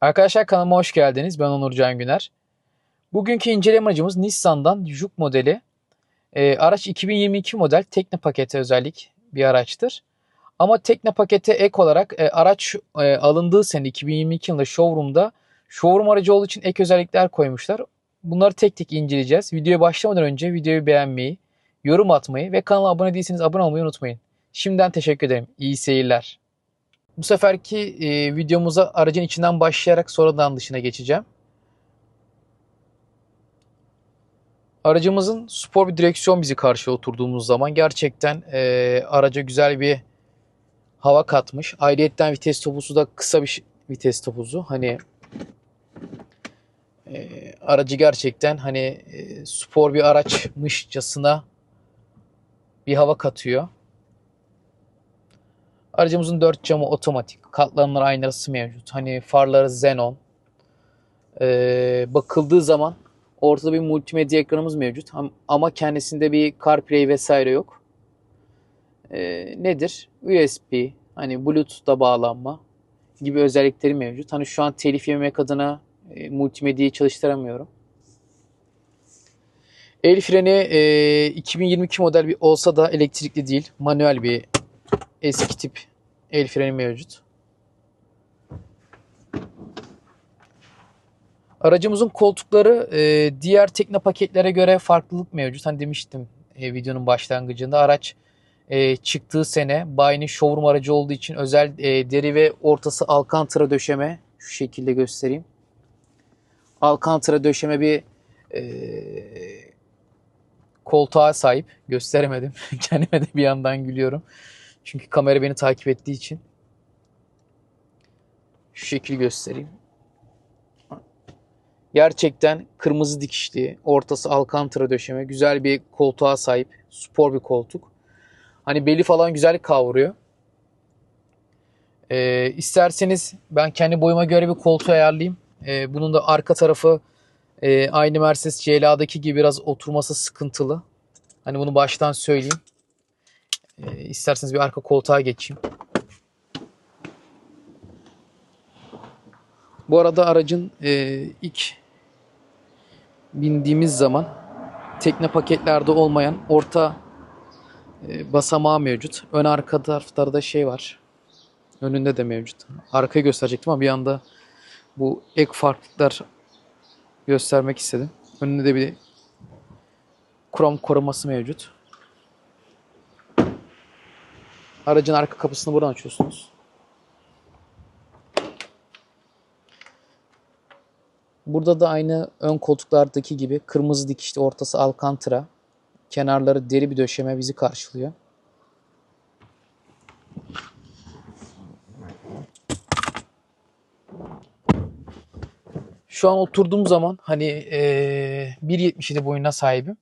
Arkadaşlar kanalıma hoş geldiniz. Ben Onur Can Güner. Bugünkü inceleme aracımız Nissan'dan Juke modeli. Ee, araç 2022 model tekne paketi özellik bir araçtır. Ama tekne pakete ek olarak e, araç e, alındığı sene 2022 yılında showroom'da showroom aracı olduğu için ek özellikler koymuşlar. Bunları tek tek inceleyeceğiz. Videoya başlamadan önce videoyu beğenmeyi, yorum atmayı ve kanala abone değilseniz abone olmayı unutmayın. Şimdiden teşekkür ederim. İyi seyirler. Bu seferki e, videomuza aracın içinden başlayarak sonradan dışına geçeceğim. Aracımızın spor bir direksiyon bizi karşıya oturduğumuz zaman gerçekten e, araca güzel bir hava katmış. Ayrıyetten vites topuzu da kısa bir vites topuzu. Hani e, aracı gerçekten hani e, spor bir araçmışçasına bir hava katıyor. Aracımızın dört camı otomatik. Katlanır aynası mevcut. Hani farları xenon. Ee, bakıldığı zaman ortada bir multimedya ekranımız mevcut. Ama kendisinde bir CarPlay vesaire yok. Ee, nedir? USB, hani Bluetooth'ta bağlanma gibi özellikleri mevcut. Hani şu an telif yememek adına e, multimedyayı çalıştıramıyorum. El freni e, 2022 model bir olsa da elektrikli değil. Manuel bir eski tip el freni mevcut. Aracımızın koltukları e, diğer tekne paketlere göre farklılık mevcut. Hani demiştim e, videonun başlangıcında araç e, çıktığı sene bayinin showroom aracı olduğu için özel e, deri ve ortası alcantara döşeme şu şekilde göstereyim. Alcantara döşeme bir e, koltuğa sahip. Gösteremedim. Kendime de bir yandan gülüyorum. Çünkü kamera beni takip ettiği için. Şu şekil göstereyim. Gerçekten kırmızı dikişli, ortası alcantara döşeme, güzel bir koltuğa sahip, spor bir koltuk. Hani beli falan güzel kavuruyor. Ee, isterseniz ben kendi boyuma göre bir koltuğu ayarlayayım. Ee, bunun da arka tarafı e, aynı Mercedes CLA'daki gibi biraz oturması sıkıntılı. Hani bunu baştan söyleyeyim. E, isterseniz bir arka koltuğa geçeyim. Bu arada aracın e, ilk bindiğimiz zaman tekne paketlerde olmayan orta e, basamağı mevcut. Ön arka taraflarda şey var. Önünde de mevcut. Arkayı gösterecektim ama bir anda bu ek farklılıklar göstermek istedim. Önünde de bir krom koruması mevcut. Aracın arka kapısını buradan açıyorsunuz. Burada da aynı ön koltuklardaki gibi kırmızı dikişli ortası alcantara. Kenarları deri bir döşeme bizi karşılıyor. Şu an oturduğum zaman hani e, 1.77 boyuna sahibim.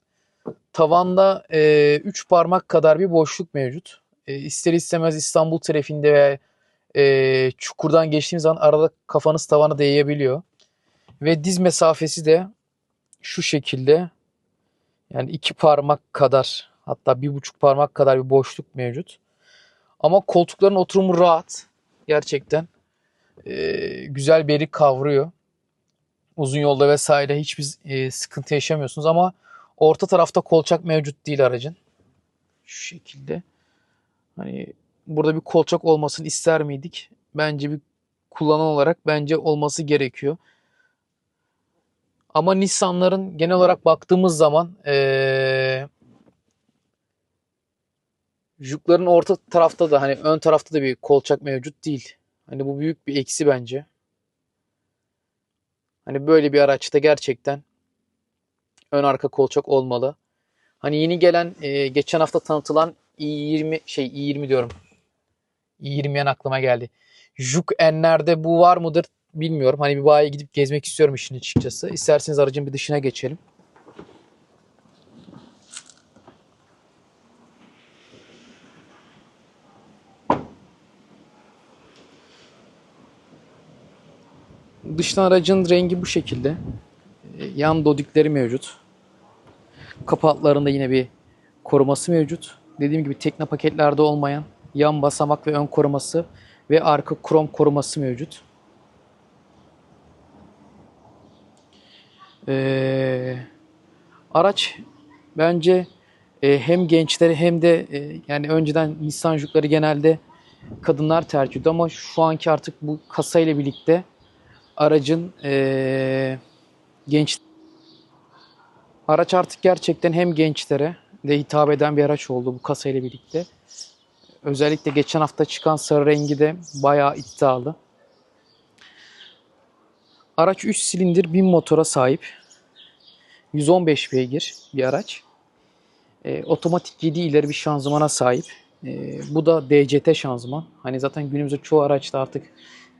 Tavanda e, 3 parmak kadar bir boşluk mevcut. E, ister istemez İstanbul trafiğinde ve e, çukurdan geçtiğimiz zaman arada kafanız tavana değebiliyor. Ve diz mesafesi de şu şekilde yani iki parmak kadar hatta bir buçuk parmak kadar bir boşluk mevcut. Ama koltukların oturumu rahat. Gerçekten e, güzel beri kavruyor. Uzun yolda vesaire hiçbir e, sıkıntı yaşamıyorsunuz ama orta tarafta kolçak mevcut değil aracın. Şu şekilde. Hani burada bir kolçak olmasını ister miydik? Bence bir kullanan olarak bence olması gerekiyor. Ama Nissan'ların genel olarak baktığımız zaman ee, Juke'ların orta tarafta da hani ön tarafta da bir kolçak mevcut değil. Hani bu büyük bir eksi bence. Hani böyle bir araçta gerçekten ön arka kolçak olmalı. Hani yeni gelen e, geçen hafta tanıtılan i20 şey i20 diyorum. i20'yan aklıma geldi. Juk N'lerde bu var mıdır bilmiyorum. Hani bir bayiye gidip gezmek istiyorum işin açıkçası. İsterseniz aracın bir dışına geçelim. Dıştan aracın rengi bu şekilde. E, yan dodikleri mevcut. Kapı altlarında yine bir koruması mevcut. Dediğim gibi tekne paketlerde olmayan yan basamak ve ön koruması ve arka krom koruması mevcut. Ee, araç bence e, hem gençleri hem de e, yani önceden Nissan Juke'ları genelde kadınlar tercih ediyordu ama şu anki artık bu kasayla birlikte aracın e, genç araç artık gerçekten hem gençlere de hitap eden bir araç oldu bu kasayla birlikte. Özellikle geçen hafta çıkan sarı rengi de bayağı iddialı. Araç 3 silindir 1000 motora sahip. 115 beygir bir araç. E, otomatik 7 ileri bir şanzımana sahip. E, bu da DCT şanzıman. Hani zaten günümüzde çoğu araçta artık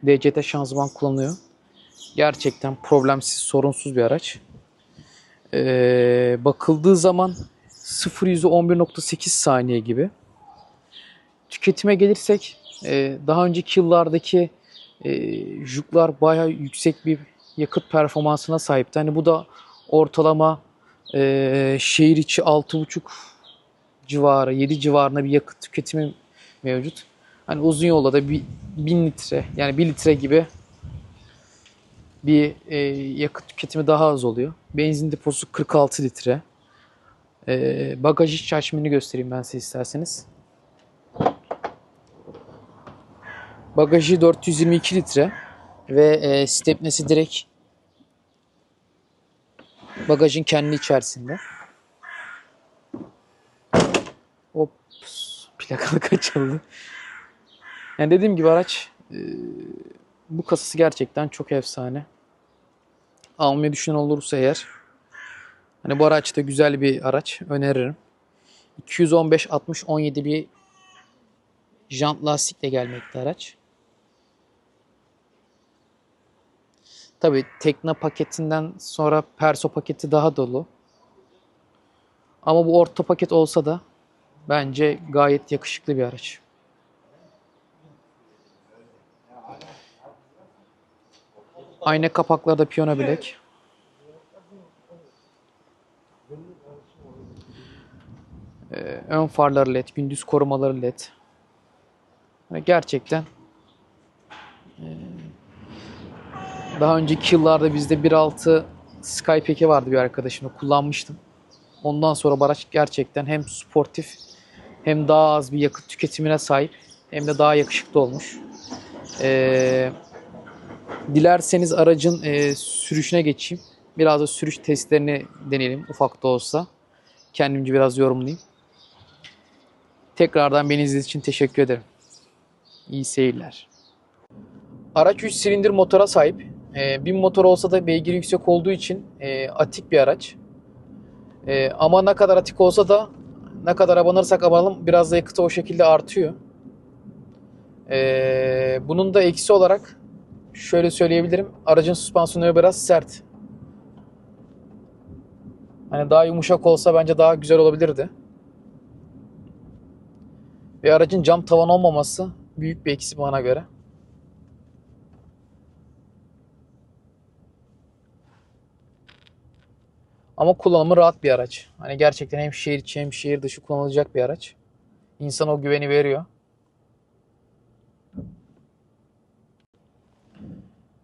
DCT şanzıman kullanılıyor. Gerçekten problemsiz, sorunsuz bir araç. E, bakıldığı zaman 0 yüzü 11.8 saniye gibi. Tüketime gelirsek e, daha önceki yıllardaki e, Juklar bayağı yüksek bir yakıt performansına sahipti. Hani bu da ortalama e, şehir içi 6.5 civarı, 7 civarında bir yakıt tüketimi mevcut. Hani uzun yolda da bir 1000 litre yani 1 litre gibi bir e, yakıt tüketimi daha az oluyor. Benzin deposu 46 litre. E, bagaj iç hacmini göstereyim ben size isterseniz. Bagajı 422 litre ve e, stepnesi direkt bagajın kendi içerisinde. Ops, plakalık açıldı. Yani dediğim gibi araç e, bu kasası gerçekten çok efsane. Almayı düşünen olursa eğer hani bu araç da güzel bir araç öneririm. 215 60 17 bir jant lastikle gelmekte araç. Tabii Tekna paketinden sonra Perso paketi daha dolu. Ama bu orta paket olsa da bence gayet yakışıklı bir araç. Ayna kapaklarda piyano bilek. Ee, ön farları led, gündüz korumaları led. Yani gerçekten e, daha önceki yıllarda bizde 1.6 Skypack'i vardı bir arkadaşımla kullanmıştım. Ondan sonra araç gerçekten hem sportif hem daha az bir yakıt tüketimine sahip hem de daha yakışıklı olmuş. Ee, dilerseniz aracın e, sürüşüne geçeyim. Biraz da sürüş testlerini deneyelim ufak da olsa. Kendimce biraz yorumlayayım. Tekrardan beni izlediğiniz için teşekkür ederim. İyi seyirler. Araç 3 silindir motora sahip. E, 1000 motor olsa da beygiri yüksek olduğu için e, atik bir araç. E, ama ne kadar atik olsa da ne kadar abanırsak abanalım biraz da yakıtı o şekilde artıyor. E, bunun da eksi olarak şöyle söyleyebilirim. Aracın süspansiyonu biraz sert. Hani daha yumuşak olsa bence daha güzel olabilirdi. Ve aracın cam tavan olmaması büyük bir eksi bana göre. Ama kullanımı rahat bir araç. Hani gerçekten hem şehir içi hem şehir dışı kullanılacak bir araç. İnsan o güveni veriyor.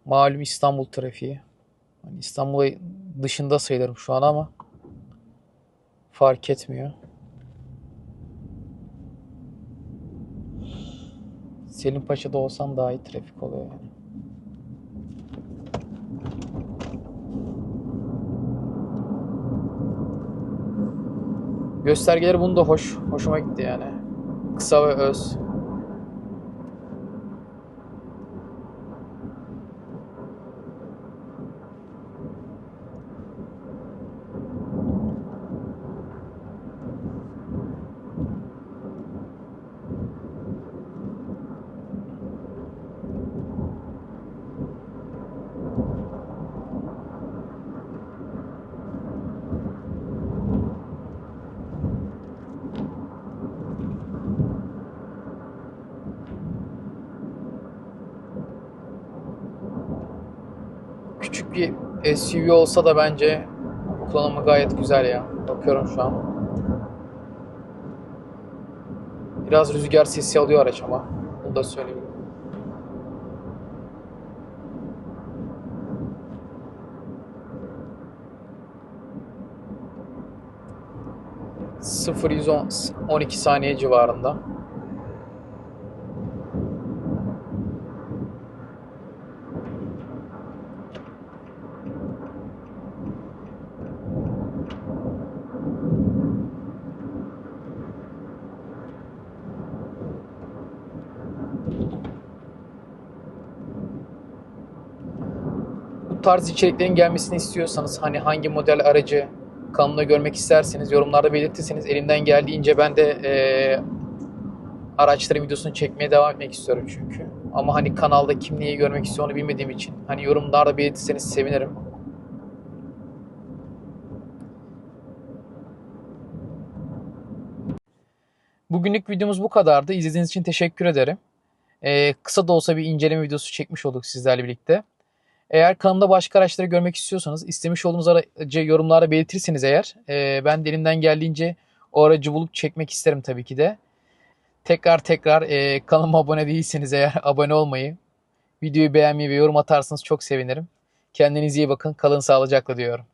Malum İstanbul trafiği. Hani İstanbul'a dışında sayılırım şu an ama fark etmiyor. Selim Paşa'da olsam daha iyi trafik oluyor yani. Göstergeleri bunu da hoş. Hoşuma gitti yani. Kısa ve öz. küçük bir SUV olsa da bence kullanımı gayet güzel ya. Bakıyorum şu an. Biraz rüzgar sesi alıyor araç ama. Bunu da söyleyeyim. ...0-112 saniye civarında. Tarz içeriklerin gelmesini istiyorsanız hani hangi model aracı kanalda görmek isterseniz yorumlarda belirtirseniz elimden geldiğince ben de eee araçların videosunu çekmeye devam etmek istiyorum çünkü. Ama hani kanalda kim neyi görmek istiyor onu bilmediğim için hani yorumlarda belirtirseniz sevinirim. Bugünlük videomuz bu kadardı. İzlediğiniz için teşekkür ederim. Eee, kısa da olsa bir inceleme videosu çekmiş olduk sizlerle birlikte. Eğer kanalda başka araçları görmek istiyorsanız istemiş olduğunuz aracı yorumlara belirtirseniz eğer e, ben de elimden geldiğince o aracı bulup çekmek isterim tabii ki de. Tekrar tekrar e, kanalıma abone değilseniz eğer abone olmayı, videoyu beğenmeyi ve yorum atarsanız çok sevinirim. Kendinize iyi bakın. Kalın sağlıcakla diyorum.